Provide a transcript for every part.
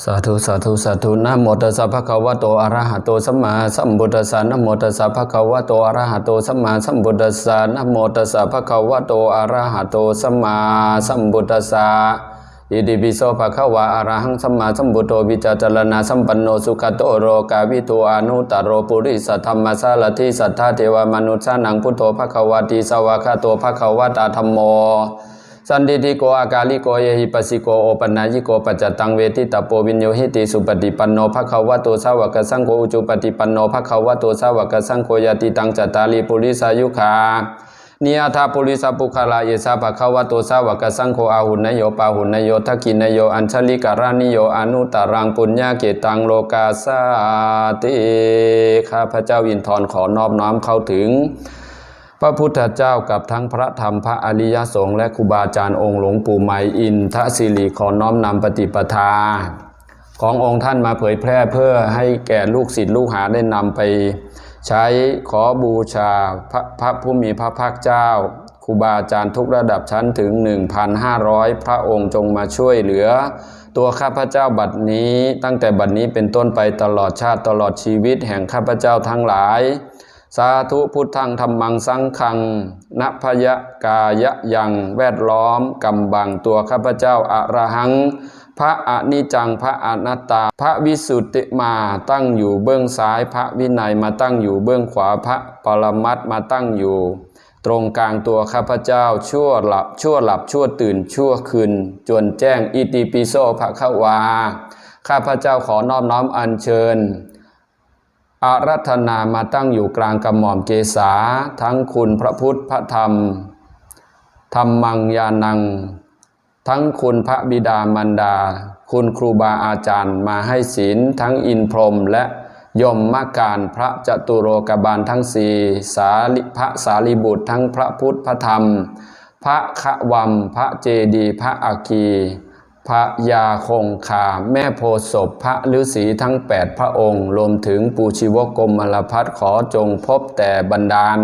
สาธุสาธุสาธุนะโมตัสสะภะคะวะโตอะระหะโตสัมมาสัมพุทธัสสะนะโมตัสสะภะคะวะโตอะระหะโตสัมมาสัมพุทธัสสะนะโมตัสสะภะคะวะโตอะระหะโตสัมมาสัมพุทธัสสะอิติปิโสภะคะวะอะระหังสัมมาสัมพุทโธวิจารณาสัมปันโนสุขโตโรกาวิทูอนุตตโรปุริสัทธรรมสารทิสัทธาเทวมนุษย์สานังพุทโธภะคะวะติสวากาโตภะคะวะตาธัมโม สันติติโกอากาลิโกเยหิปัสสิโกโอปัญญิโกปัจจตังเวทิตาโปวินโยหิติสุปฏิปันโนภะคะวะโตสาวกสังโฆอุจุปฏิปันโนภะคะวะโตสาวกสังโฆยติตังจตาลีปุริสายุขานิยธาปุริสปุคลาเยสาภะคะวะโตสาวกสังโฆอาหุนโยปาหุนโยทักขินโยอัญชลิการานิโยอนุตตรังปุญญาเกตังโลกาสาติข้าพระเจ้าอินทร์ขอนอบน้อมเข้าถึง พระพุทธเจ้ากับทั้งพระธรรมพระอริยสงฆ์และครูบาอาจารย์องค์หลวงปู่ไมอินทศิริขอน้อมนำปฏิปทา ขององค์ท่านมาเผยแพร่เพื่อให้แก่ลูกศิษย์ลูกหาได้นำไป ใช้ขอบูชาพระพระผู้มีพระภาคเจ้าครูบาอาจารย์ทุกระดับชั้นถึง 1,500 พระองค์จงมาช่วยเหลือ ตัวข้าพเจ้าบัดนี้ตั้งแต่บัดนี้เป็นต้นไปตลอดชาติตลอดชีวิตแห่งข้าพเจ้าทั้งหลาย สาธุพุทธังธรรมังสังขังนพยกายะยังแวดล้อมกำบังตัวข้าพเจ้าอะระหัง พระอนิจังพระอนัตตา พระวิสุทธิมาตั้งอยู่เบื้องซ้าย พระวินัยมาตั้งอยู่เบื้องขวาพระปรมัตมาตั้งอยู่ ตรงกลางตัวข้าพเจ้าชั่วหลับชั่วหลับชั่วตื่นชั่วคืน จนแจ้งอิติปิโสภะคะวา ข้าพเจ้าขอนอบน้อมอัญเชิญ อารัธนามาตั้งอยู่กลางกระหม่อมเกษาทั้งคุณพระพุทธพระธรรม ธรรมังยานัง ทั้งคุณพระบิดามารดา คุณครูบาอาจารย์มาให้ศีลทั้งอินพรมและยมมาการพระจตุโรกบาลทั้งสี่สาลิพระสารีบุตรทั้งพระพุทธพระธรรม พระขวัมพระเจดีพระอาคี พระยาคงคา แม่โพศพพระฤาษีทั้ง 8 พระองค์ รวมถึงปูชีวกรมลพัฒขอจงพบแต่บรรดาล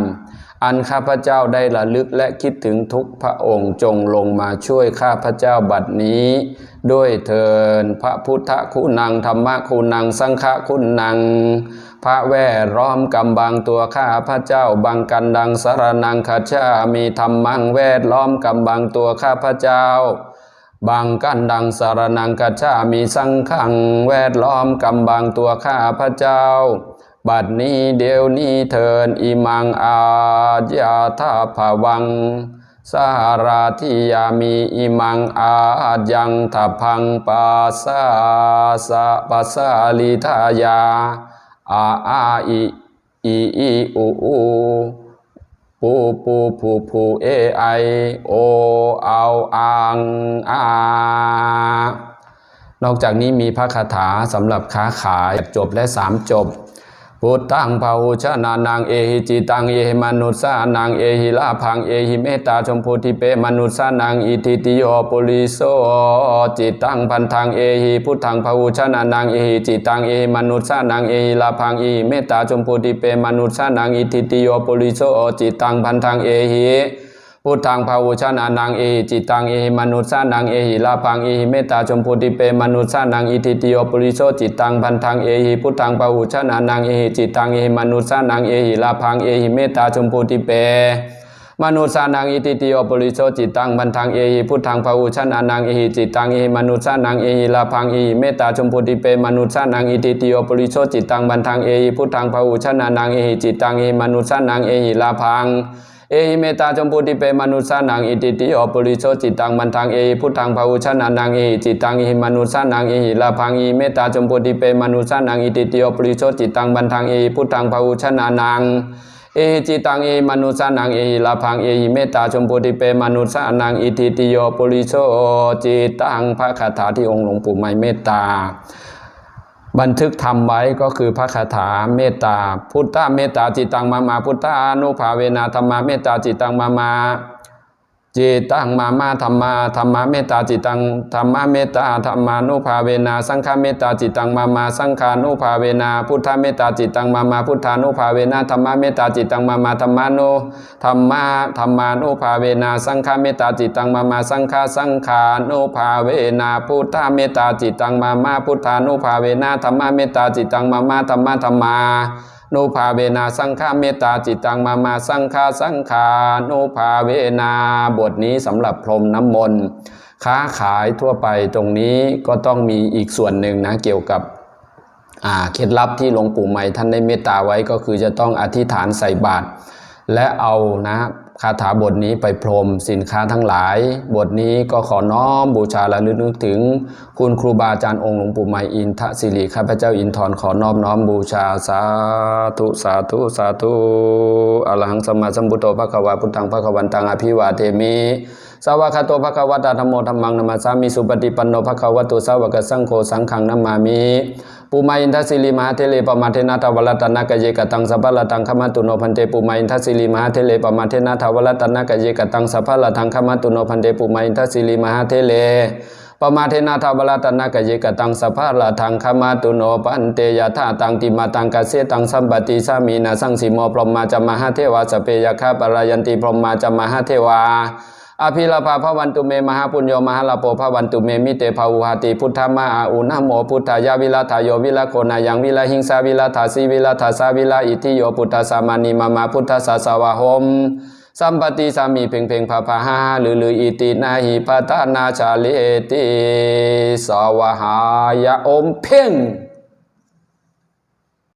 อันข้าพเจ้าได้ระลึกและคิดถึงทุกพระองค์จงลงมาช่วยข้าพเจ้าบัดนี้ ด้วยเทินพระพุทธคุณังธรรมคุณังสังฆคุณัง พระแวดล้อมกำบังตัวข้าพระเจ้าบังกันดังสารนังคาชามีธรรมังแวดล้อมกำบังตัวข้าพเจ้า บางกันดังสารนังกัจฉามีสังขังแวดล้อมกำบังตัวข้าพระเจ้า บัดนี้เดี๋ยวนี้เทินอิมังอาญาธาภวัง สหราธิยามีอิมังอายังทัพพังปัสสาสะปัสสาลิทายาอาอาอิอีอีอูอู ปูปูผูผูเอไอโอเอาอังอานอกจากนี้มีพระคาถาสำหรับค้าขายจบและสามจบ พุทธังภาหุชนานังเอหิจิตังเอหิมนุษสานังเอหิลาพังเอหิเมตตาชมพูทิเปมนุษสานังอิทิติโยปุริโสจิตังพันธังเอหิพุทธังภาหุชนานังเอหิจิตังเอหิมนุษสานังเอหิลาพังเอหิเมตตาชมพูทิเปมนุษสานังอิทิติโยปุริโสจิตังพันธังเอหิ พุทธังภาวุชานานังเอหิจิตังเอหิมนุษสานังเอหิลาพังเอหิเมตตาชมพูติเปมนุษสานังอิทิติโยปุริโสจิตังพันธังเอหิพุทธังภาวุชานานังเอหิจิตังเอหิมนุษสานังเอหิลาพังเอหิเมตตาชมพูติเปมนุษย์สานังอิติติโอปุริโสจิตังพันธังเอหิพุทธังภาวุชานานังเอหิจิตังเอหิมนุษย์สานังเอหิลาพังเอหิเมตตาชมพูติเปมนุษย์สานังอิติติโอปุริโสจิตังพันธังเอหิพุทธังภาวุชานานังเอหิจิตังเอหิมนุษย์สานังเอหิลาพัง เอหิเมตตาจมพุติเปมนุษสานังอิติติโอปุริโสจิตังมันทังเอหิพุทธังภาวุชนานังเอหิจิตังเอหิมนุษสานังเอหิลาพังเอหิเมตตาจมพุติเปมนุษสานังอิติติโอปุริโสจิตังมันทังเอหิพุทธังภาวุชนานังเอหิจิตังเอหิมนุษสานังเอหิลาพังเอหิเมตตาจมพุติเปมนุษสานังอิติติโอปุริโสจิตังพระคาถาที่องค์หลวงปู่ไม่เมตตา บันทึกทำไว้ก็คือพระคาถาเมตตาพุทธเมตตาจิตังมามา พุทธานุภาเวนาธรรมาเมตตาจิตังมามา จจิตังมามาธรรมาธรรมาเมตตาจิตังธรรมาเมตตาธรรมานุภาเวนา สังฆเมตตาจิตังมามาสังฆานุภาเวนา พุทธเมตตาจิตังมามาพุทธานุภาเวนาธรรมาเมตตาจิตังมามาธรรมานุธรรมาธรรมานุภาเวนา สังฆเมตตาจิตังมามาสังฆาสังขานุภาเวนาพุทธเมตตาจิตังมามาพุทธานุภาเวนาธรรมาเมตตาจิตังมามาธรรมาธรรมา นุภาเวนาสังฆาเมตตาจิตตังมามาสังฆาสังขานุภาเวนาบทนี้สำหรับพรมน้ำมนต์ค้าขายทั่วไปตรงนี้ก็ต้องมีอีกส่วนหนึ่งนะเกี่ยวกับเคล็ดลับที่หลวงปู่ใหม่ท่านได้เมตตาไว้ก็คือจะต้องอธิษฐานใส่บาตรและเอานะ คาถาบทนี้ไปพรมสินค้าทั้งหลาย บทนี้ก็ขอน้อมบูชาและลึกนึกถึง คุณครูบาอาจารย์องค์หลวงปู่ใหม่อินทศิริข้าพเจ้าอินทร์ขอน้อมน้อมบูชาสาธุสาธุสาธุอรหังสมมาสัมพุทโธภะควาพุทธังภะควันตังอภิวาเทมิ สาวกขาโตภะคะวะตาธรรมโมธรรมังนามาสามิสุปฏิปันโนภะคะวะโตสาวกสังโฆสังฆังนามามิปุมาอินทศิริมหาเทเลปมาเทนาทวรตนากเยกตังสัพพะละตังขมาตุโนพันเตปุมาอินทศิริมหาเทเลปมาเทนาทวรตนากเยกตังสัพพะละตังขมาตุโนพันเตปุมาอินทศิริมหาเทเลปมาเทนาทาวลาตนากเยกตังสภาละทังขมาตุโนปันเตยะธาตังติมาตังกเสตังสัมปติสามีนาสังสีโมพรหมาจามหาเทวาสเปยคาปรายันติพรหมาจามหาเทวา อภิลาภาพระวันตุเมมหาปุญโยมหาลาโปพระวันตุเมมิเตภาวุหติพุทธมาอาอุนะโมพุทธายาวิลาทายโยวิลาโคนายังวิลาหิงสาวิลาทาสีวิลาทาสาวิลาอิทิโยพุทธสามานิมามาพุทธสาสาวาหมสัมปติสามีเพ่งเพ่งพาพาหาหรือหรืออิตินาหิปัตนาชาลิเอติสวหายะอมเพ่ง